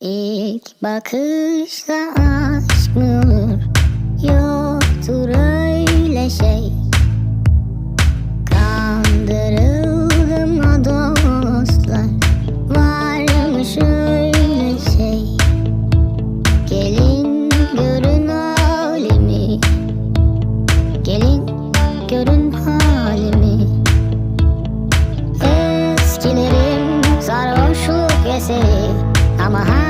İlk bakışta aşk mı olur? Yoktur öyle şey. Kandırıldım o Varmış öyle şey. Gelin görün halimi. Gelin görün halimi. Eskilerim sarhoşluk eseri. Ama hanımefendi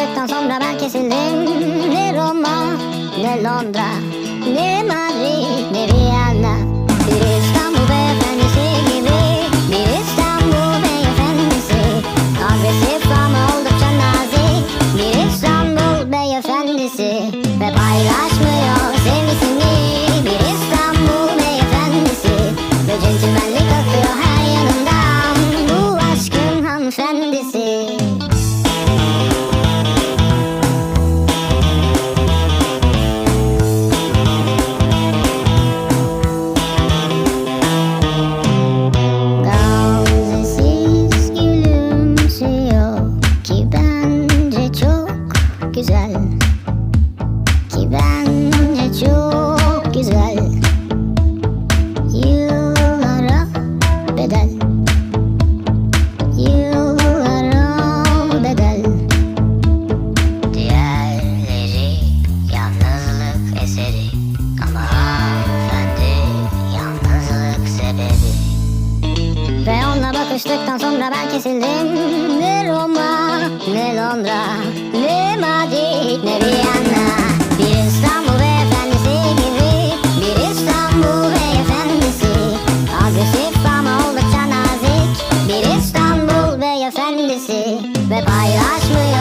bakıştıktan sonra ben kesildim. Ne Roma ne Londra Ne Madrid ne Viyana güzel. Ki bence çok güzel. Yıllara bedel. Yıllara bedel. Diğerleri yalnızlık eseri. Ama hanımefendi yalnızlık sebebi. Ve onunla bakıştıktan sonra ben kesildim. Ne Roma, ne Ve paylaşmıyor